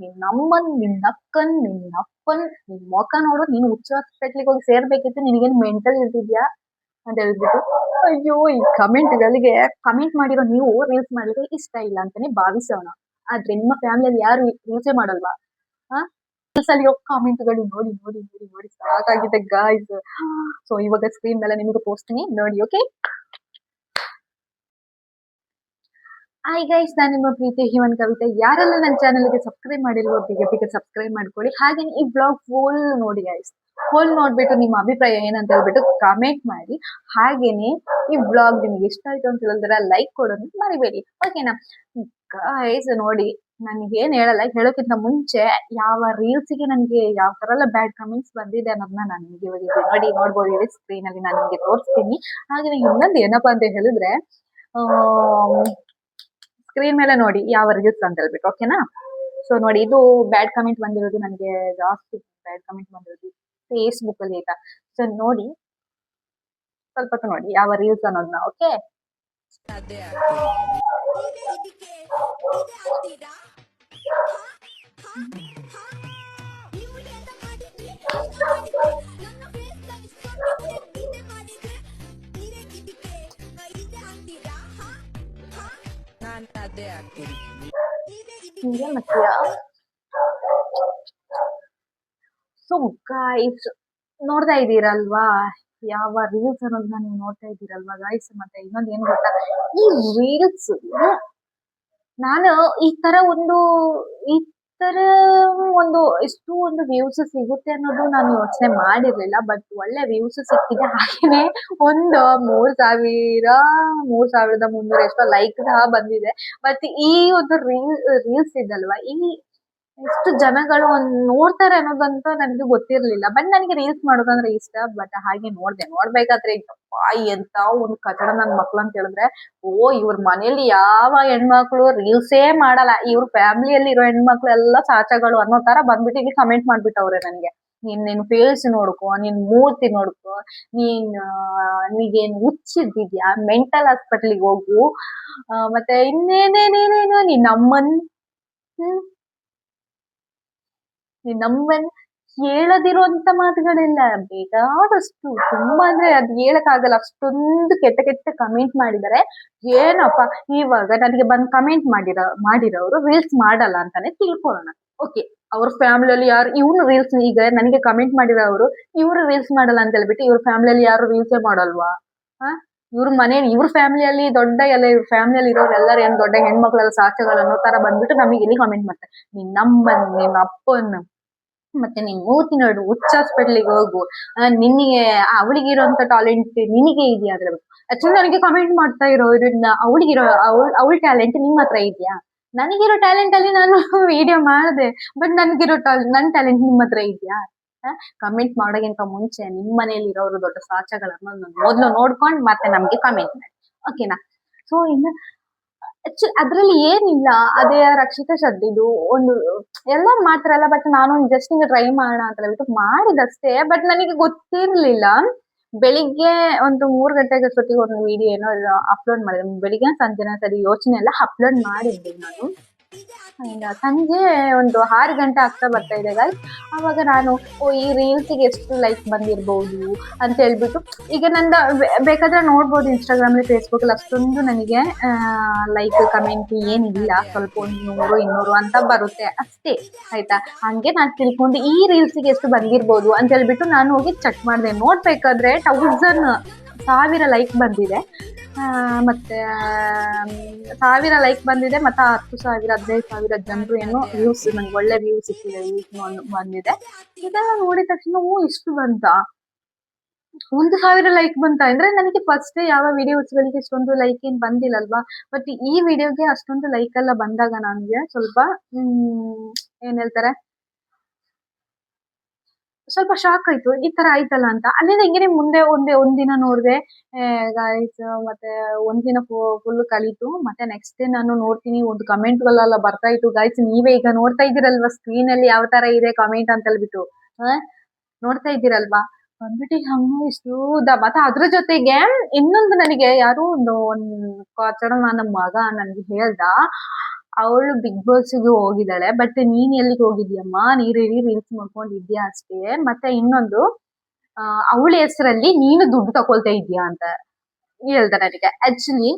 ನಿನ್ ಅಮ್ಮನ್ ನಿನ್ ಅಕ್ಕನ್ ನಿನ್ ಅಪ್ಪನ್ ನಿನ್ ಮೊಕ ನೋಡು, ನೀನು ಹೋಗಿ ಸೇರ್ಬೇಕಿತ್ತು, ನಿನಗೇನು ಮೆಂಟಲ್ ಇರ್ತಿದ್ಯಾ? ಅಂತ ಹೇಳ್ಬಿಟ್ಟು, ಅಯ್ಯೋ, ಈ ಕಮೆಂಟ್ಗಳಿಗೆ ಕಮೆಂಟ್ ಮಾಡಿರೋ ನೀವು ರೀಲ್ಸ್ ಮಾಡ್ಲಿಕ್ಕೆ ಇಷ್ಟ ಇಲ್ಲ ಅಂತಾನೆ ಭಾವಿಸೋಣ ಆದ್ರೆ ನಿಮ್ಮ ಫ್ಯಾಮಿಲಿಯಲ್ಲಿ ಯಾರು ರೀಲ್ಸೇ ಮಾಡಲ್ವಾ? ಹಾ ಅಲ್ಲಿ ಕಾಮೆಂಟ್ಗಳು ನೋಡಿ ನೋಡಿ ನೋಡಿ ನೋಡಿ ಸಾಕಾಗಿದೆ ಗಾಯ್ಸ್ ಸೊ ಇವಾಗ ಸ್ಕ್ರೀನ್ ಮೇಲೆ ನಿಮಗೆ ಪೋಸ್ಟ್ನಿ ನೋಡಿ ಓಕೆ ಹಾಯ್ ಗೈಸ್ ನಾನು ನಿಮ್ಮ ಪ್ರೀತಿ ಹಿಮನ್ ಕವಿತೆ. ಯಾರೆಲ್ಲ ನನ್ನ ಚಾನಲ್ಗೆ ಸಬ್ಸ್ಕ್ರೈಬ್ ಮಾಡಿರುವ ಬೇಗ ಬೇಗ ಸಬ್ಸ್ಕ್ರೈಬ್ ಮಾಡ್ಕೊಳ್ಳಿ. ಹಾಗೆ ಈ ಬ್ಲಾಗ್ ಫುಲ್ ನೋಡಿ ಗೈಸ್ ಫುಲ್ ನೋಡ್ಬಿಟ್ಟು ನಿಮ್ಮ ಅಭಿಪ್ರಾಯ ಏನಂತ ಹೇಳ್ಬಿಟ್ಟು ಕಾಮೆಂಟ್ ಮಾಡಿ. ಹಾಗೇನೆ ಈ ಬ್ಲಾಗ್ ನಿಮ್ಗೆ ಇಷ್ಟ ಆಯ್ತು ಅಂತ ಹೇಳಿದ್ರೆ ಲೈಕ್ ಕೊಡೋದು ಮರಿಬೇಡಿ. ಓಕೆನಾ ಗೈಸ್ ನೋಡಿ, ನನಗೆ ಏನ್ ಹೇಳಲ್ಲ, ಹೇಳೋಕ್ಕಿಂತ ಮುಂಚೆ ಯಾವ ರೀಲ್ಸಿಗೆ ನನಗೆ ಯಾವ ತರ ಎಲ್ಲ ಬ್ಯಾಡ್ ಕಮೆಂಟ್ಸ್ ಬಂದಿದೆ ಅನ್ನೋದನ್ನ ನಾನು ನಿಮಗೆ ಇವಾಗ ನೋಡಿ ನೋಡ್ಬೋದು ಸ್ಕ್ರೀನ್ ಅಲ್ಲಿ ನಾನು ನಿಮಗೆ ತೋರಿಸ್ತೀನಿ. ಹಾಗೆ ಇನ್ನೊಂದು ಏನಪ್ಪಾ ಅಂತ ಹೇಳಿದ್ರೆ ಸ್ಕ್ರೀನ್ ಮೇಲೆ ನೋಡಿ ಯಾವ ರೀಲ್ಸ್ ಅಂತ ಹೇಳ್ಬಿಟ್ಟು ಓಕೆನಾ ಸೊ ನೋಡಿ ಇದು ಬ್ಯಾಡ್ ಕಮೆಂಟ್ ಬಂದಿರೋದು ನನಗೆ ಜಾಸ್ತಿ ಬ್ಯಾಡ್ ಕಮೆಂಟ್ ಬಂದಿರೋದು ಫೇಸ್ಬುಕ್ ಅಲ್ಲಿ ಆಯ್ತಾ ಸೊ ನೋಡಿ ಸ್ವಲ್ಪ ನೋಡಿ ಯಾವ ರೀಲ್ಸ್ ಅನ್ನೋದನ್ನ ಓಕೆ ಆಗ್ತೀನಿ ಇದೆ ಹಿಂಗೆ ನೋಡ್ತಾ ಇದ್ದೀರಲ್ವಾ? ಯಾವ ರೀಲ್ಸ್ ಅನ್ನೋದನ್ನ ನೀವು ನೋಡ್ತಾ ಇದ್ದೀರಲ್ವಾ ಗೈಸ್ ಮತ್ತೆ ಇನ್ನೊಂದು ಏನ್ ಗೊತ್ತಾ? ಈ ರೀಲ್ಸ್ ನಾನು ಈ ತರ ಒಂದು ಈ ತರ ಒಂದು ಇಷ್ಟು ಒಂದು ವ್ಯೂಸ್ ಸಿಗುತ್ತೆ ಅನ್ನೋದು ನಾನು ಯೋಚನೆ ಮಾಡಿರ್ಲಿಲ್ಲ ಬಟ್ ಒಳ್ಳೆ ವ್ಯೂಸ್ ಸಿಕ್ಕಿದೆ. ಹಾಗೇನೆ ಒಂದು ಮೂರ್ ಸಾವಿರ, ಮೂರ್ ಸಾವಿರದ ಮುನ್ನೂರ ಎಷ್ಟೋ ಲೈಕ್ ಸಹ ಬಂದಿದೆ. ಬಟ್ ಈ ಒಂದು ರೀಲ್ ರೀಲ್ಸ್ ಇದಲ್ವಾ ಈ ಎಷ್ಟು ಜನಗಳು ಒಂದ್ ನೋಡ್ತಾರೆ ಅನ್ನೋದಂತೂ ನನಗೆ ಗೊತ್ತಿರ್ಲಿಲ್ಲ. ಬಟ್ ನನಗೆ ರೀಲ್ಸ್ ಮಾಡೋದಂದ್ರೆ ಇಷ್ಟ. ಬಟ್ ಹಾಗೆ ನೋಡ್ದೆ. ನೋಡ್ಬೇಕಾದ್ರೆ ಎಂತ ಒಂದು ಕಟ್ಟಡ ನನ್ ಮಕ್ಳು ಅಂತ ಹೇಳಿದ್ರೆ, ಓ ಇವ್ರ ಮನೇಲಿ ಯಾವ ಹೆಣ್ಮಕ್ಳು ರೀಲ್ಸೇ ಮಾಡಲ್ಲ. ಇವ್ರ ಫ್ಯಾಮಿಲಿಯಲ್ಲಿ ಇರೋ ಹೆಣ್ಮಕ್ಳು ಎಲ್ಲ ಸಾಚಗಳು ಅನ್ನೋ ತರ ಬಂದ್ಬಿಟ್ಟು ಇಲ್ಲಿ ಕಮೆಂಟ್ ಮಾಡ್ಬಿಟ್ಟವ್ರೆ ನನಗೆ. ನೀನ್ ನಿನ್ ಫೇಸ್ ನೋಡ್ಕೊ, ನಿನ್ ಮೂರ್ತಿ ನೋಡ್ಕೊ, ನೀನ್ ನೀಗೇನ್ ಹುಚ್ಚಿದ್ದಿದ್ಯಾ? ಮೆಂಟಲ್ ಹಾಸ್ಪಿಟ್ಲಿಗೆ ಹೋಗು. ಮತ್ತೆ ಇನ್ನೇನೇನೇನೇನೋ ನೀನ್ ಅಮ್ಮನ್ ಹ್ಮ್? ನಮ್ಮನ್ ಹೇಳದಿರುವಂತ ಮಾತುಗಳೆಲ್ಲ ಬೇಕಾದಷ್ಟು ತುಂಬಾ ಅಂದ್ರೆ ಅದ್ ಹೇಳಕ್ಕಾಗಲ್ಲ. ಅಷ್ಟೊಂದು ಕೆಟ್ಟ ಕೆಟ್ಟ ಕಮೆಂಟ್ ಮಾಡಿದ್ದಾರೆ ಏನಪ್ಪ, ಇವಾಗ ನನಗೆ ಬಂದ್ ಕಮೆಂಟ್ ಮಾಡಿರೋ, ಮಾಡಿರೋರು ರೀಲ್ಸ್ ಮಾಡಲ್ಲ ಅಂತಾನೆ ತಿಳ್ಕೊಳ್ಳೋಣ. ಓಕೆ ಅವ್ರ ಫ್ಯಾಮಿಲಿಯಲ್ಲಿ ಯಾರು ಇವ್ನು ರೀಲ್ಸ್ ಈಗ ನನಗೆ ಕಮೆಂಟ್ ಮಾಡಿರೋರು ಇವ್ರು ರೀಲ್ಸ್ ಮಾಡಲ್ಲ ಅಂತ ಹೇಳ್ಬಿಟ್ಟು ಇವ್ರ ಫ್ಯಾಮಿಲಿಯಲ್ಲಿ ಯಾರು ರೀಲ್ಸೇ ಮಾಡಲ್ವಾ? ಆ ಇವ್ರ ಮನೆ, ಇವ್ರ ಫ್ಯಾಮಿಲಿಯಲ್ಲಿ ದೊಡ್ಡ ಎಲ್ಲ ಇವ್ರ ಫ್ಯಾಮಿಲಿಯಲ್ಲಿ ಇರೋರು ಎಲ್ಲರೂ ಏನ್ ದೊಡ್ಡ ಹೆಣ್ಮಕ್ಳೆಲ್ಲ ಸಾಕ್ಷ್ಯಗಳು ಅನ್ನೋ ತರ ಬಂದ್ಬಿಟ್ಟು ನಮಗೆ ಇಲ್ಲಿ ಕಾಮೆಂಟ್ ಮಾಡ್ತಾರೆ. ನಿನ್ ನಮ್ಮನ್, ನಿನ್ ಅಪ್ಪನ್ ಮತ್ತೆ ನೀನ್ ಮೂತಿ ನೋಡು ಹುಚ್ಚ ಹಾಸ್ಪಿಟ್ಲಿಗೆ ಹೋಗು. ನಿನಗೆ ಅವಳಿಗೆ ಇರೋಂತ ಟ್ಯಾಲೆಂಟ್ ನಿನಗೆ ಇದೆಯಾ ಅದ್ರ ಆಕ್ಚುಲಿ ನನಗೆ ಕಮೆಂಟ್ ಮಾಡ್ತಾ ಇರೋ ಇರೋದ್ರಿಂದ ಅವಳಿಗಿರೋ, ಅವಳ ಅವಳ ಟ್ಯಾಲೆಂಟ್ ನಿಮ್ಮ ಹತ್ರ ಇದೆಯಾ? ನನಗಿರೋ ಟ್ಯಾಲೆಂಟ್ ಅಲ್ಲಿ ನಾನು ವಿಡಿಯೋ ಮಾಡಿದೆ ಬಟ್ ನನಗಿರೋ ನನ್ ಟ್ಯಾಲೆಂಟ್ ನಿಮ್ಮ ಹತ್ರ ಇದೆಯಾ? ಕಮೆಂಟ್ ಮಾಡೋಕ್ಕಿಂತ ಮುಂಚೆ ನಿಮ್ಮ ಮನೇಲಿ ಇರೋರು ದೊಡ್ಡ ಸಾಚಗಳನ್ನ ಮೊದಲು ನೋಡ್ಕೊಂಡು ಮತ್ತೆ ನಮ್ಗೆ ಕಮೆಂಟ್ ಮಾಡಿ. ಓಕೆನಾ ಸೊ ಇನ್ನು ಅದ್ರಲ್ಲಿ ಏನಿಲ್ಲ. ಅದೇ ರಕ್ಷಿತಾ ಶಬ್ದಿದು ಒಂದು ಎಲ್ಲ ಮಾಡ್ತಾರಲ್ಲ ಬಟ್ ನಾನು ಜಸ್ಟ್ ಹಿಂಗೆ ಟ್ರೈ ಮಾಡೋಣ ಅಂತ ಹೇಳ್ಬಿಟ್ಟು ಮಾಡಿದಷ್ಟೇ. ಬಟ್ ನನಗೆ ಗೊತ್ತಿರ್ಲಿಲ್ಲ. ಬೆಳಿಗ್ಗೆ ಒಂದು ಮೂರು ಗಂಟೆಗೆ ಅಷ್ಟೊತ್ತಿಗೆ ಒಂದು ವಿಡಿಯೋ ಏನೋ ಅಪ್ಲೋಡ್ ಮಾಡಿದೆ. ಬೆಳಿಗ್ಗೆ ಸಂಜೆನ ಸರಿ ಯೋಚನೆ ಎಲ್ಲ ಅಪ್ಲೋಡ್ ಮಾಡಿದ್ದೆ ನಾನು. ಸಂಜೆ ಒಂದು ಆರು ಗಂಟೆ ಆಗ್ತಾ ಬರ್ತಾ ಇದೆ ಗಾಯ್ ಅವಾಗ ನಾನು, ಓ, ಈ ರೀಲ್ಸಿಗೆ ಎಷ್ಟು ಲೈಕ್ ಬಂದಿರ್ಬೋದು ಅಂತ ಹೇಳ್ಬಿಟ್ಟು, ಈಗ ನಂದು ಬೇಕಾದ್ರೆ ನೋಡ್ಬೋದು ಇನ್ಸ್ಟಾಗ್ರಾಮ್ ಅಲ್ಲಿ ಫೇಸ್ಬುಕ್ ಅಲ್ಲಿ ಅಷ್ಟೊಂದು ನನಗೆ ಲೈಕ್ ಕಮೆಂಟ್ ಏನಿಲ್ಲ. ಸ್ವಲ್ಪ ಒಂದು ನೂರು, ಇನ್ನೂರು ಅಂತ ಬರುತ್ತೆ. ಅಷ್ಟೇ, ಆಯ್ತಾ? ಹಂಗೆ ನಾನು ತಿಳ್ಕೊಂಡು ಈ ರೀಲ್ಸಿಗೆ ಎಷ್ಟು ಬಂದಿರ್ಬೋದು ಅಂತ ಹೇಳ್ಬಿಟ್ಟು ನಾನು ಹೋಗಿ ಚೆಕ್ ಮಾಡಿದೆ. ನೋಡ್ಬೇಕಾದ್ರೆ ತೌಸಂಡ್ ಸಾವಿರ ಲೈಕ್ ಬಂದಿದೆ. ಮತ್ತೆ ಸಾವಿರ ಲೈಕ್ ಬಂದಿದೆ, ಮತ್ತೆ ಹತ್ತು ಸಾವಿರ, ಹದಿನೈದು ಸಾವಿರ ಜನರು ಏನೋ ವ್ಯೂಸ್ ನಂಗೆ ಒಳ್ಳೆ ವ್ಯೂಸ್ ಸಿಕ್ಕಿದೆ ವ್ಯೂಸ್ ಬಂದಿದೆ. ಇದೆಲ್ಲ ನೋಡಿದ ತಕ್ಷಣ, ಓ, ಇಷ್ಟು ಬಂತ. ಒಂದು ಸಾವಿರ ಲೈಕ್ ಬಂತ ಅಂದ್ರೆ ನನಗೆ ಫಸ್ಟ್ ಯಾವ ವಿಡಿಯೋಸ್ಗಳಿಗೆ ಇಷ್ಟೊಂದು ಲೈಕ್ ಏನ್ ಬಂದಿಲ್ಲಲ್ವಾ? ಬಟ್ ಈ ವಿಡಿಯೋಗೆ ಅಷ್ಟೊಂದು ಲೈಕ್ ಎಲ್ಲ ಬಂದಾಗ ನನಗೆ ಸ್ವಲ್ಪ ಏನ್ ಹೇಳ್ತಾರೆ? ಸ್ವಲ್ಪ ಶಾಕ್ ಆಯ್ತು. ಈ ತರ ಆಯ್ತಲ್ಲ ಅಂತ. ಅಲ್ಲಿಂದ ಹಿಂಗೇನೆ ಮುಂದೆ ಒಂದೇ ಒಂದಿನ ನೋಡಿದೆ ಗಾಯ್ಸ್ ಮತ್ತೆ ಒಂದಿನ ಫುಲ್ ಕಲಿತು. ಮತ್ತೆ ನೆಕ್ಸ್ಟ್ ಡೇ ನಾನು ನೋಡ್ತೀನಿ, ಒಂದು ಕಮೆಂಟ್ ಗಳೆಲ್ಲ ಬರ್ತಾ ಇತ್ತು. ಗಾಯ್ಸ್ ನೀವೇ ಈಗ ನೋಡ್ತಾ ಇದ್ದೀರಲ್ವಾ? ಸ್ಕ್ರೀನ್ ಅಲ್ಲಿ ಯಾವ ತರ ಇದೆ ಕಮೆಂಟ್ ಅಂತ ಹೇಳ್ಬಿಟ್ಟು? ನೋಡ್ತಾ ಇದ್ದೀರಲ್ವಾ? ಬಂದ್ಬಿಟ್ಟು ಹಂಗ ಇಷ್ಟು ಮತ್ತೆ ಅದ್ರ ಜೊತೆಗೆ ಇನ್ನೊಂದು ನನಗೆ ಯಾರು ಒಂದು, ಒಂದ್ ಕಾಚಡ ನನ್ನ ಮಗ ನನ್ಗೆ ಹೇಳ್ದ. ಅವಳು ಬಿಗ್ ಬಾಸ್ಗೆ ಹೋಗಿದ್ದಾಳೆ ಬಟ್ ನೀನ್ ಎಲ್ಲಿಗೆ ಹೋಗಿದ್ಯಮ್ಮ ನೀರು ರೀಲ್ಸ್ ಮಾಡ್ಕೊಂಡಿದ್ಯಾ ಅಷ್ಟೇ? ಮತ್ತೆ ಇನ್ನೊಂದು ಅವಳ ಹೆಸರಲ್ಲಿ ನೀನು ದುಡ್ಡು ತಕೊಳ್ತಾ ಇದ್ಯಾ ಅಂತ ಹೇಳ್ದ ನನಗೆ. ಆಕ್ಚುಲಿ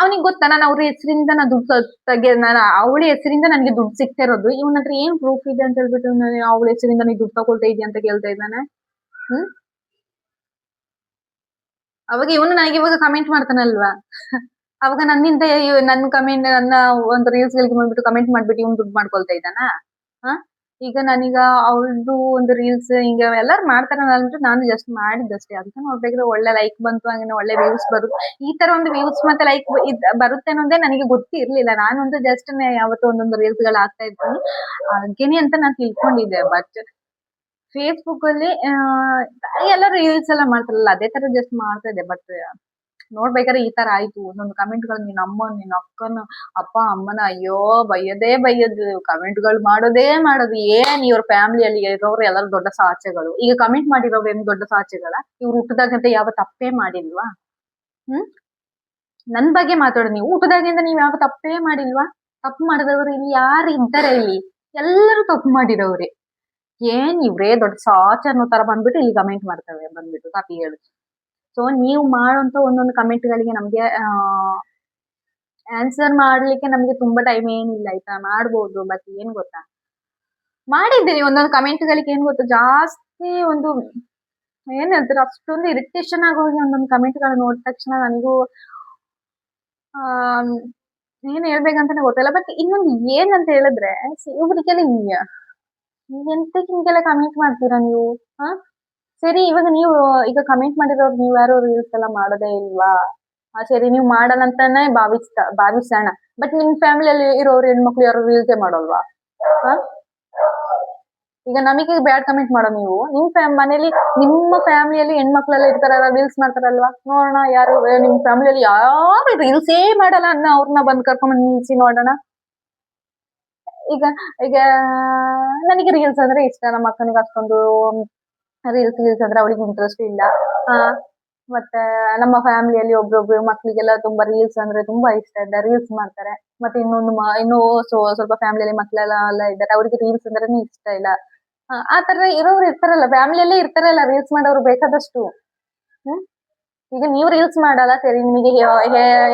ಅವನಿಗೆ ಗೊತ್ತಾ? ನಾನು ಅವ್ರ ಹೆಸರಿಂದ ನಾನು ದುಡ್ಡು ತಗೆ ನಾನು ಅವಳ ಹೆಸರಿಂದ ನನಗೆ ದುಡ್ಡು ಸಿಗ್ತಾ ಇರೋದು. ಇವನ ಹತ್ರ ಏನ್ ಪ್ರೂಫ್ ಇದೆ ಅಂತ ಹೇಳ್ಬಿಟ್ಟು ನಾನು ಅವಳ ಹೆಸರಿಂದ ನೀ ದುಡ್ಡು ತಗೊಳ್ತಾ ಇದೀಯ ಅಂತ ಕೇಳ್ತಾ ಇದ್ದಾನೆ? ಹ್ಮ್? ಅವಾಗ ಇವನು ನನಗೆ ಇವಾಗ ಕಮೆಂಟ್ ಮಾಡ್ತಾನಲ್ವಾ? ಅವಾಗ ನನ್ನಿಂದ ನನ್ನ ಕಮೆಂಟ್ ನನ್ನ ಒಂದು ರೀಲ್ಸ್ ಗಳಿಗೆ ಬಂದ್ಬಿಟ್ಟು ಕಮೆಂಟ್ ಮಾಡ್ಬಿಟ್ಟು ಇವ್ನು ದುಡ್ಡು ಮಾಡ್ಕೊಳ್ತಾ ಇದ್ದಾನ? ಈಗ ನಾನೀಗ ಅವ್ರದ್ದು ಒಂದು ರೀಲ್ಸ್ ಹಿಂಗೆ ಎಲ್ಲಾರು ಮಾಡ್ತಾರ ಅಂದ್ರೆ ನಾನು ಜಸ್ಟ್ ಮಾಡಿದ್ದಷ್ಟೇ. ಅದಕ್ಕೆ ನೋಡಬೇಕಾದ್ರೆ ಒಳ್ಳೆ ಲೈಕ್ ಬಂತು ಹಂಗೆ ಒಳ್ಳೆ ವ್ಯೂಸ್ ಬರುತ್ತೆ ಈ ತರ ಒಂದು ವ್ಯೂಸ್ ಮತ್ತೆ ಲೈಕ್ ಬರುತ್ತೆ ಅನ್ನೋದೇ ನನಗೆ ಗೊತ್ತಿರ್ಲಿಲ್ಲ. ನಾನು ಒಂದು ಜಸ್ಟ್ ಯಾವತ್ತೋ ಒಂದೊಂದು ರೀಲ್ಸ್ಗಳು ಆಗ್ತಾ ಇರ್ತೀನಿ. ಹಾಗೇನೆ ಅಂತ ನಾನು ತಿಳ್ಕೊಂಡಿದ್ದೆ ಬಟ್ ಫೇಸ್ಬುಕ್ ಅಲ್ಲಿ ಎಲ್ಲ ರೀಲ್ಸ್ ಎಲ್ಲ ಮಾಡ್ತಾರಲ್ಲ, ಅದೇ ತರ ಜಸ್ಟ್ ಮಾಡ್ತಾ ಇದ್ದೆ ಬಟ್ ನೋಡ್ಬೇಕಾದ್ರೆ ಈ ತರ ಆಯ್ತು. ಒಂದೊಂದು ಕಮೆಂಟ್ಗಳು, ನಿನ್ನ ಅಮ್ಮ ನಿನ್ನ ಅಕ್ಕನ, ಅಪ್ಪ, ಅಮ್ಮನ, ಅಯ್ಯೋ, ಬೈಯದೇ ಬೈಯೋದು. ಕಮೆಂಟ್ಗಳು ಮಾಡೋದೇ ಮಾಡೋದು. ಏನ್ ಇವ್ರ ಫ್ಯಾಮಿಲಿಯಲ್ಲಿ ಇರೋರು ಎಲ್ಲರೂ ದೊಡ್ಡ ಸಾಚೆಗಳು ಈಗ ಕಮೆಂಟ್ ಮಾಡಿರೋರು ಏನ್ ದೊಡ್ಡ ಸಾಚೆಗಳ ಇವ್ರು ಹುಟ್ಟದಾಗಂತ ಯಾವ ತಪ್ಪೇ ಮಾಡಿಲ್ವಾ? ಹ್ಮ್? ನನ್ ಬಗ್ಗೆ ಮಾತಾಡೋದು ನೀವು. ಹುಟ್ಟದಾಗಿಂದ ನೀವ್ ಯಾವ ತಪ್ಪೇ ಮಾಡಿಲ್ವಾ? ತಪ್ಪು ಮಾಡಿದವರು ಇಲ್ಲಿ ಯಾರು ಇದ್ದಾರೆ ಇಲ್ಲಿ? ಎಲ್ಲರೂ ತಪ್ಪು ಮಾಡಿರೋರೆ. ಏನ್ ಇವ್ರೇ ದೊಡ್ಡ ಸಾಚ್ ಅನ್ನೋ ತರ ಬಂದ್ಬಿಟ್ಟು ಇಲ್ಲಿ ಕಮೆಂಟ್ ಮಾಡ್ತವೆ ಬಂದ್ಬಿಟ್ಟು ಕಾಪಿ ಹೇಳಿ. ಸೊ ನೀವು ಮಾಡುವಂತ ಒಂದೊಂದು ಕಮೆಂಟ್ಗಳಿಗೆ ನಮ್ಗೆ ಆನ್ಸರ್ ಮಾಡ್ಲಿಕ್ಕೆ ನಮ್ಗೆ ತುಂಬಾ ಟೈಮ್ ಏನಿಲ್ಲ ಆಯ್ತಾ? ಮಾಡ್ಬೋದು ಬಟ್ ಏನ್ ಗೊತ್ತಾ? ಮಾಡಿದ್ದೀನಿ ಒಂದೊಂದು ಕಮೆಂಟ್ಗಳಿಗೆ ಏನ್ ಗೊತ್ತಾ? ಜಾಸ್ತಿ ಒಂದು, ಏನ್ ಹೇಳ್ತಾರೆ? ಅಷ್ಟೊಂದು ಇರಿಟೇಷನ್ ಆಗೋಗಿ ಒಂದೊಂದು ಕಮೆಂಟ್ಗಳು ನೋಡಿದ ತಕ್ಷಣ ನನಗೂ, ಆ, ಏನ್ ಹೇಳ್ಬೇಕಂತಾನೆ ಗೊತ್ತಿಲ್ಲ. ಬಟ್ ಇನ್ನೊಂದು ಏನಂತ ಹೇಳಿದ್ರೆ, ಇವ್ರಿಗೆಲ್ಲ ಎಂತಕ್ಕೆ ಹಿಂಗೆಲ್ಲ ಕಮೆಂಟ್ ಮಾಡ್ತೀರಾ ನೀವು? ಹಾ? ಸರಿ, ಇವಾಗ ನೀವು ಈಗ ಕಮೆಂಟ್ ಮಾಡಿರೋರು ನೀವು ಯಾರು ರೀಲ್ಸ್ ಎಲ್ಲ ಮಾಡೋದೇ ಇಲ್ವಾ? ಆ, ಸರಿ, ನೀವು ಮಾಡಲ್ಲ ಅಂತಾನೆ ಭಾವಿಸ್ತಾ, ಭಾವಿಸೋಣ. ಬಟ್ ನಿಮ್ ಫ್ಯಾಮಿಲಿಯಲ್ಲಿ ಇರೋರು ಹೆಣ್ಮಕ್ಳು ಯಾರು ರೀಲ್ಸೇ ಮಾಡೋಲ್ವಾ? ಈಗ ನಮಗೆ ಬ್ಯಾಡ್ ಕಮೆಂಟ್ ಮಾಡೋ ನೀವು. ನಿಮ್ ಫ್ಯಾಮ್ ಮನೇಲಿ ನಿಮ್ಮ ಫ್ಯಾಮಿಲಿಯಲ್ಲಿ ಹೆಣ್ಮಕ್ಳೆಲ್ಲ ಇರ್ತಾರಲ್ಲ ರೀಲ್ಸ್ ಮಾಡ್ತಾರಲ್ವಾ? ನೋಡೋಣ ಯಾರು ನಿಮ್ ಫ್ಯಾಮಿಲಿಯಲ್ಲಿ ಯಾರು ರೀಲ್ಸೇ ಮಾಡಲ್ಲ ಅನ್ನ ಅವ್ರನ್ನ ಬಂದ್ ಕರ್ಕೊಂಡ್ ನಿಲ್ಸಿ ನೋಡೋಣ. ಈಗ ಈಗ, ನನಗೆ ರೀಲ್ಸ್ ಅಂದ್ರೆ ಇಷ್ಟ. ನಮ್ಮ ಅಕ್ಕನಿಗೆ ಅಷ್ಟೊಂದು ರೀಲ್ಸ್ ಗೀಲ್ಸ್ ಅಂದ್ರೆ ಅವಳಿಗೆ ಇಂಟ್ರೆಸ್ಟ್ ಇಲ್ಲ. ಮತ್ತೆ ನಮ್ಮ ಫ್ಯಾಮಿಲಿಯಲ್ಲಿ ಒಬ್ರೊಬ್ರು ಮಕ್ಕಳಿಗೆಲ್ಲ ತುಂಬಾ ರೀಲ್ಸ್ ಅಂದ್ರೆ ತುಂಬಾ ಇಷ್ಟ ಇದೆ. ರೀಲ್ಸ್ ಮಾಡ್ತಾರೆ. ಮತ್ತೆ ಇನ್ನೊಂದು ಇನ್ನೂ ಸ್ವ- ಸ್ವಲ್ಪ ಫ್ಯಾಮಿಲಿಯಲ್ಲಿ ಮಕ್ಕಳೆಲ್ಲ ಎಲ್ಲ ಇದ್ದಾರೆ. ಅವ್ರಿಗೆ ರೀಲ್ಸ್ ಅಂದ್ರೆ ಇಷ್ಟ ಇಲ್ಲ. ಆ, ತರ ಇರೋರು ಇರ್ತಾರಲ್ಲ ಫ್ಯಾಮಿಲಿಯಲ್ಲೇ ಇರ್ತಾರಲ್ಲ ರೀಲ್ಸ್ ಮಾಡೋರು ಬೇಕಾದಷ್ಟು. ಹ್ಮ್? ಈಗ ನೀವು ರೀಲ್ಸ್ ಮಾಡಲ್ಲ ಸರಿ ನಿಮಗೆ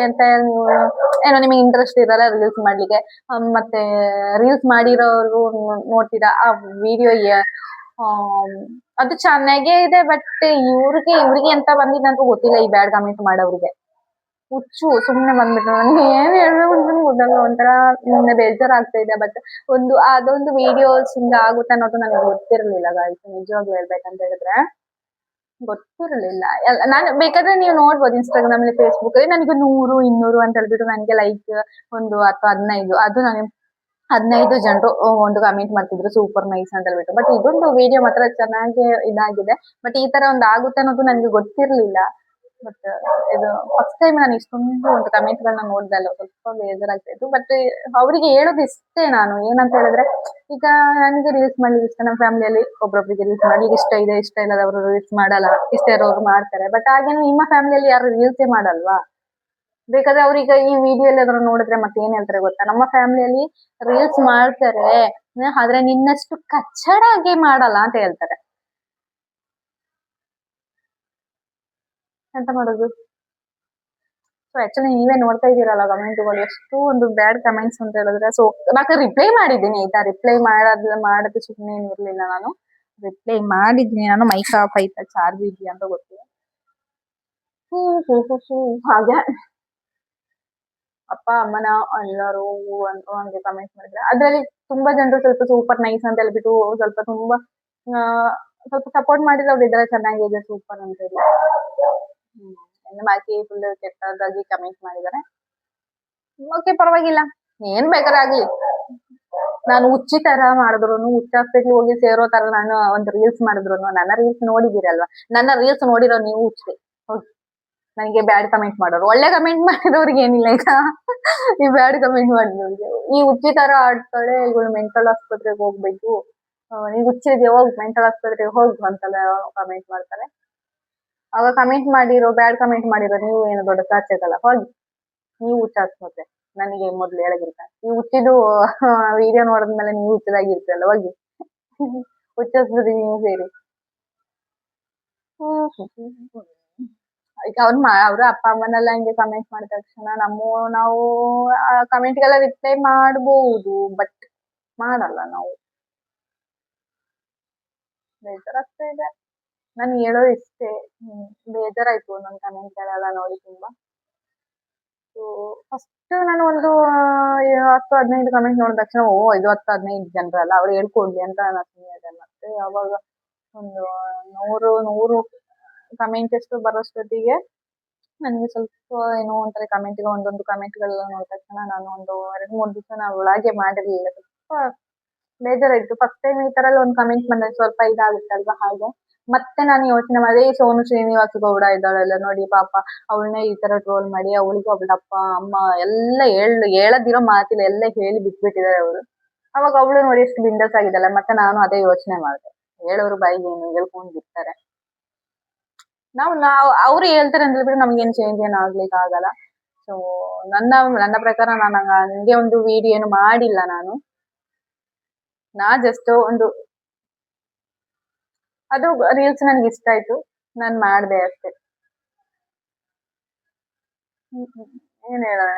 ಎಂತ ನೀವು ಏನೋ ನಿಮಗೆ ಇಂಟ್ರೆಸ್ಟ್ ಇರಲ್ಲ ರೀಲ್ಸ್ ಮಾಡ್ಲಿಕ್ಕೆ. ಮತ್ತೆ ರೀಲ್ಸ್ ಮಾಡಿರೋರು ನೋಡ್ತೀರಾ? ಆ ವಿಡಿಯೋ ಅದು ಚೆನ್ನಾಗೇ ಇದೆ ಬಟ್ ಇವ್ರಿಗೆ ಇವ್ರಿಗೆ ಎಂತ ಬಂದಿದೆ ಅಂತ ಗೊತ್ತಿಲ್ಲ ಈ ಬ್ಯಾಡ್ ಕಮೆಂಟ್ ಮಾಡೋರಿಗೆ ಹುಚ್ಚು, ಸುಮ್ನೆ ಬಂದ್ಬಿಟ್ಟು ನಾನು ಏನ್ ಹೇಳ್ಬೇಕು ಅಂತ ಗೊತ್ತಲ್ಲ, ಒಂಥರ ಸುಮ್ನೆ ಬೇಜಾರಾಗ್ತಾ ಇದೆ ಬಟ್ ಒಂದು, ಅದೊಂದು ವಿಡಿಯೋಸ್ ಹಿಂಗ ಆಗುತ್ತೆ ಅನ್ನೋದು ನನಗೆ ಗೊತ್ತಿರ್ಲಿಲ್ಲ ಗಾಯ್ಸ್ ನಿಜವಾಗ್ಲೂ ಹೇಳ್ಬೇಕಂತ ಹೇಳಿದ್ರೆ. ಗೊತ್ತಿರಲಿಲ್ಲ. ನಾನು, ಬೇಕಾದ್ರೆ ನೀವು ನೋಡ್ಬೋದು ಇನ್ಸ್ಟಾಗ್ರಾಮ್ ಅಲ್ಲಿ ಫೇಸ್ಬುಕ್ ಅಲ್ಲಿ. ನನಗೆ ನೂರು, ಇನ್ನೂರು ಅಂತ ಹೇಳ್ಬಿಟ್ಟು ನನಗೆ ಲೈಕ್ ಒಂದು ಅಥವಾ ಹದಿನೈದು. ಅದು ನನಗೆ ಹದಿನೈದು ಜನರು ಒಂದು ಕಮೆಂಟ್ ಮಾಡ್ತಿದ್ರು ಸೂಪರ್ ನೈಸ್ ಅಂತ ಹೇಳ್ಬಿಟ್ಟು ಬಟ್ ಇದೊಂದು ವಿಡಿಯೋ ಮಾತ್ರ ಚೆನ್ನಾಗಿ ಇದಾಗಿದೆ. ಬಟ್ ಈ ತರ ಒಂದು ಆಗುತ್ತೆ ಅನ್ನೋದು ನನಗೆ ಗೊತ್ತಿರ್ಲಿಲ್ಲ. ಬಟ್ ಇದು ಫಸ್ಟ್ ಟೈಮ್ ನಾನು ಇಷ್ಟೊಂದು ಒಂದು ಕಮೆಂಟ್ ಗಳನ್ನ ನೋಡ್ದಲ್ಲ ಸ್ವಲ್ಪ ಬೇಜಾರಾಗ್ತಾ ಇತ್ತು ಬಟ್ ಅವರಿಗೆ ಹೇಳೋದು ಇಷ್ಟೇ ನಾನು. ಏನಂತ ಹೇಳಿದ್ರೆ, ಈಗ ನನಗೆ ರೀಲ್ಸ್ ಮಾಡ್ಲಿಕ್ಕೆ ಇಷ್ಟ ನಮ್ಮ ಫ್ಯಾಮಿಲಿಯಲ್ಲಿ ಒಬ್ರೊಬ್ರಿಗೆ ರೀಲ್ಸ್ ಮಾಡ್ಲಿಕ್ಕೆ ಇಷ್ಟ ಇದೆ, ಇಷ್ಟ ಇಲ್ಲದವರು ರೀಲ್ಸ್ ಮಾಡಲ್ಲ, ಇಷ್ಟ ಇರೋರು ಮಾಡ್ತಾರೆ. ಬಟ್ ಹಾಗೆ ನಿಮ್ಮ ಫ್ಯಾಮಿಲಿಯಲ್ಲಿ ಯಾರು ರೀಲ್ಸೇ ಮಾಡಲ್ವಾ? ಬೇಕಾದ್ರೆ ಅವ್ರೀಗ ಈ ವಿಡಿಯೋ ಎಲ್ಲಾದ್ರೂ ನೋಡಿದ್ರೆ ಮತ್ತೆ ಏನ್ ಹೇಳ್ತಾರೆ ಗೊತ್ತಾ? ನಮ್ಮ ಫ್ಯಾಮಿಲಿಯಲ್ಲಿ ರೀಲ್ಸ್ ಮಾಡ್ತಾರೆ ಆದ್ರೆ ನಿನ್ನಷ್ಟು ಕಚ್ಚಡಾಗಿ ಮಾಡಲ್ಲ ಅಂತ ಹೇಳ್ತಾರೆ. ಎಂತ ಮಾಡೋದು? ಸೊ ಆಕ್ಚುಲಿ ನೀವೇ ನೋಡ್ತಾ ಇದ್ದೀರಲ್ಲ ಕಮೆಂಟ್ಗಳು, ಎಷ್ಟು ಒಂದು ಬ್ಯಾಡ್ ಕಮೆಂಟ್ಸ್ ಅಂತ ಹೇಳಿದ್ರೆ. ಸೊ ನಾನು ರಿಪ್ಲೈ ಮಾಡಿದ್ದೀನಿ, ಆಯ್ತಾ? ರಿಪ್ಲೈ ಮಾಡೋದ್, ಮಾಡೋದು ಸುಮ್ಮನೆ ಇರ್ಲಿಲ್ಲ ನಾನು. ರಿಪ್ಲೈ ಮಾಡಿದ್ದೀನಿ, ನಾನು ಮೈಕ್ ಆಫ್ ಆಯ್ತಾ? ಚಾರ್ಜ್ ಇದೆಯಾ ಅಂತ ಗೊತ್ತಿಲ್ಲ. ಹ್ಮ್, ಹಾಗೆ. ಅಪ್ಪ, ಅಮ್ಮನ, ಎಲ್ಲರೂ ಅಂತ ಕಮೆಂಟ್ ಮಾಡಿದ್ರೆ ಅದ್ರಲ್ಲಿ ತುಂಬಾ ಜನರು ಸ್ವಲ್ಪ ಸೂಪರ್ ನೈಸ್ ಅಂತ ಹೇಳ್ಬಿಟ್ಟು ಸ್ವಲ್ಪ ತುಂಬಾ ಸ್ವಲ್ಪ ಸಪೋರ್ಟ್ ಮಾಡಿದವ್ರು ಇದ್ರೆ ಚೆನ್ನಾಗಿದೆ ಸೂಪರ್ ಅಂತ ಹೇಳಿ. ಬಾಕಿ ಫುಲ್ ಕೆಟ್ಟದಾಗಿ ಕಮೆಂಟ್ ಮಾಡಿದ್ದಾರೆ ಓಕೆ ಪರವಾಗಿಲ್ಲ. ಏನ್ ಬೇಕಾದ್ರೆ ಆಗ್ಲಿ. ನಾನು ಹುಚ್ಚಿ ತರ ಮಾಡಿದ್ರು ಹುಚ್ಚ ಹಾಸ್ಪಿಟ್ಲ್ ಹೋಗಿ ಸೇರೋ ತರ ನಾನು ಒಂದು ರೀಲ್ಸ್ ಮಾಡಿದ್ರು ನನ್ನ ರೀಲ್ಸ್ ನೋಡಿದಿರಲ್ವಾ ನನ್ನ ರೀಲ್ಸ್ ನೋಡಿರೋ ನೀವು ಹುಚ್ಚಿ. ನನಗೆ ಬ್ಯಾಡ್ ಕಮೆಂಟ್ ಮಾಡೋರು. ಒಳ್ಳೆ ಕಮೆಂಟ್ ಮಾಡಿದವ್ರಿಗೆ ಏನಿಲ್ಲ ಈಗ. ಈ ಬ್ಯಾಡ್ ಕಮೆಂಟ್ ಮಾಡಿದವ್ರಿಗೆ. ಈ ಹುಚ್ಚಿ ತರ ಆಡ್ತಾಳೆ, ಇವಳು ಮೆಂಟಲ್ ಆಸ್ಪತ್ರೆಗೆ ಹೋಗ್ಬೇಕು. ನೀವು ಹುಚ್ಚಿದ್ಯ ಹೋಗ್ ಮೆಂಟಲ್ ಆಸ್ಪತ್ರೆಗೆ ಹೋಗ್ ಅಂತೆಲ್ಲ ಕಮೆಂಟ್ ಮಾಡ್ತಾರೆ ಅವಾಗ ಕಮೆಂಟ್ ಮಾಡಿರೋ ಬ್ಯಾಡ್ ಕಮೆಂಟ್ ಮಾಡಿರೋ ನೀವು ಏನು ದೊಡ್ಡ ಸಾಚೆಗಲ್ಲ ಹೋಗಿ. ನೀವು ಹುಚ್ಚ ನನಗೆ ಮೊದ್ಲು ಹೇಳಗಿರ್ತ. ಈ ಹುಚ್ಚಿದು ವಿಡಿಯೋ ನೋಡಿದ್ಮೇಲೆ ನೀವು ಹುಚ್ಚದಾಗಿರ್ತೀರಲ್ಲ ಹೋಗಿ. ಹುಚ್ಚಿಸ್ಬಿಡಿ ನೀವು ಸೇರಿ. ಈಗ ಅವ್ರ ಅವ್ರ ಅಪ್ಪ ಅಮ್ಮನೆಲ್ಲ ಹಿಂಗೆ ಕಮೆಂಟ್ ಮಾಡಿದ ತಕ್ಷಣ ನಮ್ಮ, ನಾವು ಕಮೆಂಟ್ಗೆಲ್ಲ ರಿಪ್ಲೈ ಮಾಡಬಹುದು ಬಟ್ ಮಾಡಲ್ಲ ನಾವು. ಬೇಜಾರಾಗ್ತಾ ಇದೆ. ನಾನು ಹೇಳೋದು ಇಷ್ಟೇ. ಬೇಜಾರಾಯ್ತು ನನ್ನ ಕಮೆಂಟ್ಗಳೆಲ್ಲ ನೋಡಿ ತುಂಬಾ. ಫಸ್ಟ್ ನಾನು ಒಂದು ಹತ್ತು, ಹದಿನೈದು ಕಮೆಂಟ್ ನೋಡಿದ ತಕ್ಷಣ, ಓ, ಇದು ಹತ್ತು, ಹದಿನೈದು ಜನರಲ್ಲ, ಅವ್ರು ಹೇಳ್ಕೊಡ್ಲಿ ಅಂತ ನಾನು ಮತ್ತೆ ಅವಾಗ ಒಂದು ನೂರು ನೂರು ಕಮೆಂಟ್ ಎಷ್ಟು ಬರೋಷ್ಟೊತ್ತಿಗೆ ನನಗೆ ಸ್ವಲ್ಪ ಏನೋ ಒಂಥರ ಕಮೆಂಟ್ಗಳು ಒಂದೊಂದು ಕಮೆಂಟ್ಗಳೆಲ್ಲ ನೋಡಿದ ತಕ್ಷಣ ನಾನು ಒಂದು ಎರಡು, ಮೂರು ದಿವಸ ನಾವು ಒಳಗೆ ಮಾಡಿರ್ಲಿಲ್ಲ. ಸ್ವಲ್ಪ ಬೇಜಾರಾಯ್ತು. ಫಸ್ಟ್ ಟೈಮ್ ಈ ತರ ಒಂದು ಕಮೆಂಟ್ ಬಂದಾಗ ಸ್ವಲ್ಪ ಇದಾಗುತ್ತಲ್ವಾ ಹಾಗೆ? ಮತ್ತೆ ನಾನು ಯೋಚನೆ ಮಾಡಿದೆ ಈ ಸೋನು ಶ್ರೀನಿವಾಸ ಗೌಡ ಇದ್ದಾಳಲ್ಲ ನೋಡಿ ಪಾಪ, ಅವಳನ್ನ ಈ ತರ ಟ್ರೋಲ್ ಮಾಡಿ, ಅವಳಿಗೆ ಅವಳ ಅಪ್ಪ, ಅಮ್ಮ ಎಲ್ಲ ಹೇಳು, ಹೇಳದಿರೋ ಮಾತಿಲ್ಲ, ಎಲ್ಲ ಹೇಳಿ ಬಿಟ್ಬಿಟ್ಟಿದ್ದಾರೆ ಅವರು. ಅವಾಗ ಅವಳು ನೋಡಿ ಎಷ್ಟು ಬಿಂಡಸ್ ಆಗಿದ್ದಲ್ಲ ಮತ್ತೆ ನಾನು ಅದೇ ಯೋಚನೆ ಮಾಡಿದೆ. ಹೇಳೋರು ಬಾಯಿಗೆ ಏನು ಹೇಳ್ಕೊಂಡು ಬಿಡ್ತಾರೆ. ನಾವು ನಾವು, ಅವ್ರು ಹೇಳ್ತಾರೆ ಅಂತ ಹೇಳ್ಬಿಟ್ಟು ನಮ್ಗೇನು ಚೇಂಜ್ ಏನು ಆಗ್ಲಿಕ್ಕೆ ಆಗಲ್ಲ. ಸೊ ನನ್ನ ನನ್ನ ಪ್ರಕಾರ ನಾನು ಹಂಗೆ ಒಂದು ವಿಡಿಯೋ ಏನು ಮಾಡಿಲ್ಲ ನಾನು. ನಾ ಜಸ್ಟ್ ಒಂದು, ಅದು ರೀಲ್ಸ್ ನನಗೆ ಇಷ್ಟ ಆಯ್ತು. ನಾನು ಮಾಡಿದೆ ಅಷ್ಟೇ. ಏನ್ ಹೇಳೋಣ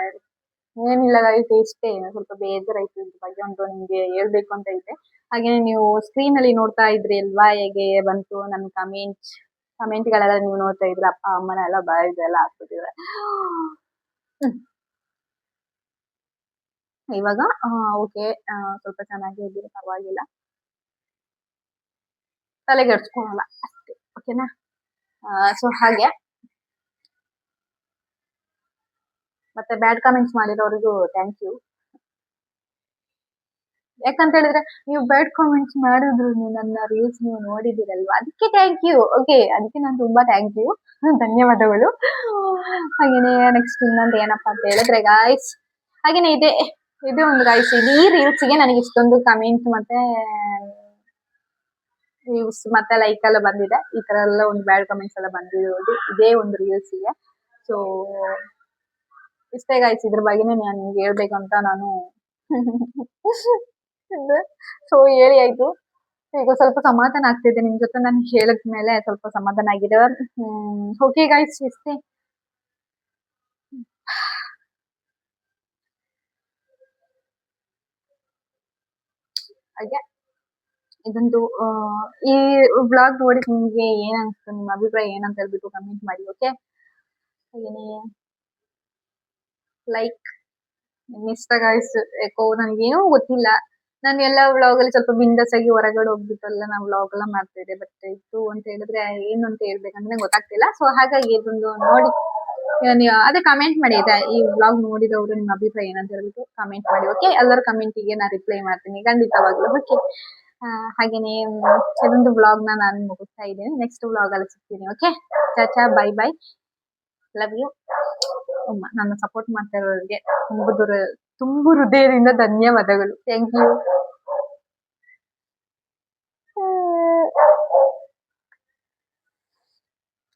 ಏನಿಲ್ಲ ಗೈಸ್ ಇಷ್ಟೇ. ಸ್ವಲ್ಪ ಬೇಜಾರಾಯ್ತು ಇದ್ರ ಬಗ್ಗೆ ಒಂದು ನಿಮ್ಗೆ ಹೇಳ್ಬೇಕು ಅಂತ ಐತೆ ಹಾಗೇನೆ ನೀವು ಸ್ಕ್ರೀನ್ ಅಲ್ಲಿ ನೋಡ್ತಾ ಇದ್ರಿ ಅಲ್ವಾ? ಹೇಗೆ ಬಂತು ನನ್ನ ಕಮೆಂಟ್ ಕಮೆಂಟ್ ಗಳೆಲ್ಲ ನೀವು ನೋಡ್ತಾ ಇದ್ರ ಅಪ್ಪ ಅಮ್ಮನ ಎಲ್ಲ ಬಾಯಿದೆಲ್ಲ ಹಾಕ್ಬಿಟ್ಟಿದ್ರೆ. ಇವಾಗ ಓಕೆ ಸ್ವಲ್ಪ ಚೆನ್ನಾಗಿ ಇದ್ದೀರಿ, ಪರವಾಗಿಲ್ಲ. ತಲೆಗೆಡ್ಸ್ಕೊಳಲ್ಲ ಅಷ್ಟೇ, ಓಕೆನಾ? ಸೊ ಹಾಗೆ. ಮತ್ತೆ ಬ್ಯಾಡ್ ಕಮೆಂಟ್ಸ್ ಮಾಡಿರೋರಿಗೂ ಥ್ಯಾಂಕ್ ಯು ಯಾಕಂತ ಹೇಳಿದ್ರೆ ನೀವು ಬ್ಯಾಡ್ ಕಾಮೆಂಟ್ಸ್ ಮಾಡಿದ್ರು ನನ್ನ ರೀಲ್ಸ್ ನೀವು ನೋಡಿದಿರಲ್ವಾ ಅದಕ್ಕೆ ಥ್ಯಾಂಕ್ ಯು ಓಕೆ ಅದಕ್ಕೆ ನಾನು ತುಂಬಾ ಥ್ಯಾಂಕ್ ಯು ಧನ್ಯವಾದಗಳು. ಹಾಗೇನೆ ನೆಕ್ಸ್ಟ್ ಇನ್ನೊಂದು ಏನಪ್ಪಾ ಅಂತ ಹೇಳಿದ್ರೆ ಗಾಯ್ಸ್ ಹಾಗೇನೆ ಇದೆ. ಇದು ಒಂದು ಗಾಯ್ಸ್ ಇದು ಈ ರೀಲ್ಸ್ಗೆ ನನಗೆ ಇಷ್ಟೊಂದು ಕಮೆಂಟ್ ಮತ್ತೆ ವ್ಯೂಸ್ ಮತ್ತೆ ಲೈಕ್ ಎಲ್ಲ ಬಂದಿದೆ. ಈ ತರ ಎಲ್ಲ ಒಂದು ಬ್ಯಾಡ್ ಕಮೆಂಟ್ಸ್ ಎಲ್ಲ ಬಂದಿರೋದು ಇದೇ ಒಂದು ರೀಲ್ಸ್ಗೆ ಸೊ ಇಷ್ಟೇ ಗಾಯ್ಸ್ ಇದ್ರ ಬಗ್ಗೆನೇ ನಾನು ಹೇಳ್ಬೇಕಂತ ನಾನು. ಸೊ ಹೇಳಿ ಆಯ್ತು. ಈಗ ಸ್ವಲ್ಪ ಸಮಾಧಾನ ಆಗ್ತಿದೆ ನಿಮ್ ಜೊತೆ ನಾನು ಹೇಳಿದ್ಮೇಲೆ ಸ್ವಲ್ಪ ಸಮಾಧಾನ ಆಗಿದೆ. ಓಕೆ ಗೈಸ್ ಇಷ್ಟೇ ಹಾಗೆ. ಇದೊಂದು ಈ ಬ್ಲಾಗ್ ನೋಡಿ ನಿಮ್ಗೆ ಏನ್ ಅನ್ಸ್ತು ನಿಮ್ಮ ಅಭಿಪ್ರಾಯ ಏನಂತ ಹೇಳ್ಬಿಟ್ಟು ಕಮೆಂಟ್ ಮಾಡಿ ಓಕೆ ಲೈಕ್ ಗಾಯ್ಸ್ ಯಾಕೋ ಏನು ಗೊತ್ತಿಲ್ಲ. ನಾನು ಎಲ್ಲ ವ್ಲಾಗ್ ಅಲ್ಲಿ ಸ್ವಲ್ಪ ಬಿಂದಸ್ ಆಗಿ ಹೊರಗಡೆ ಹೋಗ್ಬಿಟ್ಟು ಎಲ್ಲ ನಾವು ವ್ಲಾಗ್ ಎಲ್ಲ ಮಾಡ್ತಾ ಇದ್ದೆ. ಬಟ್ ಇತ್ತು ಅಂತ ಹೇಳಿದ್ರೆ ಏನು ಅಂತ ಹೇಳ್ಬೇಕಂದ್ರೆ ಗೊತ್ತಾಗ್ತಿಲ್ಲ. ಸೊ ಹಾಗಾಗಿ ಇದೊಂದು ನೋಡಿ ಅದೇ ಕಮೆಂಟ್ ಮಾಡಿ ಆಯ್ತಾ ಈ ವ್ಲಾಗ್ ನೋಡಿದವರು ನಿಮ್ಮ ಅಭಿಪ್ರಾಯ ಏನಂತ ಹೇಳ್ಬಿಟ್ಟು ಕಮೆಂಟ್ ಮಾಡಿ ಓಕೆ ಎಲ್ಲರ ಕಮೆಂಟಿಗೆ ನಾನು ರಿಪ್ಲೈ ಮಾಡ್ತೀನಿ. ಖಂಡಿತವಾಗ್ಲೂ ಓಕೆ ಹಾಗೇನೆ ಇದೊಂದು ವ್ಲಾಗ್ನ ನಾನು ಮುಗಿಸ್ತಾ ಇದ್ದೀನಿ. ನೆಕ್ಸ್ಟ್ ವ್ಲಾಗ್ ಅಲ್ಲಿ ಸಿಗ್ತೀನಿ ಓಕೆ ಚಾಚಾ ಬೈ ಬೈ ಲವ್ ಯು ನನ್ನ ಸಪೋರ್ಟ್ ಮಾಡ್ತಾ ಇರೋರಿಗೆ ತುಂಬ ದೂರ ತುಂಬು ಹೃದಯದಿಂದ ಧನ್ಯವಾದಗಳು ಥ್ಯಾಂಕ್ ಯು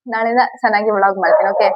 ನಾಳೆಯಿಂದ ಚೆನ್ನಾಗಿ ಒಳಗ್ ಮಾಡ್ತೀನಿ ಓಕೆ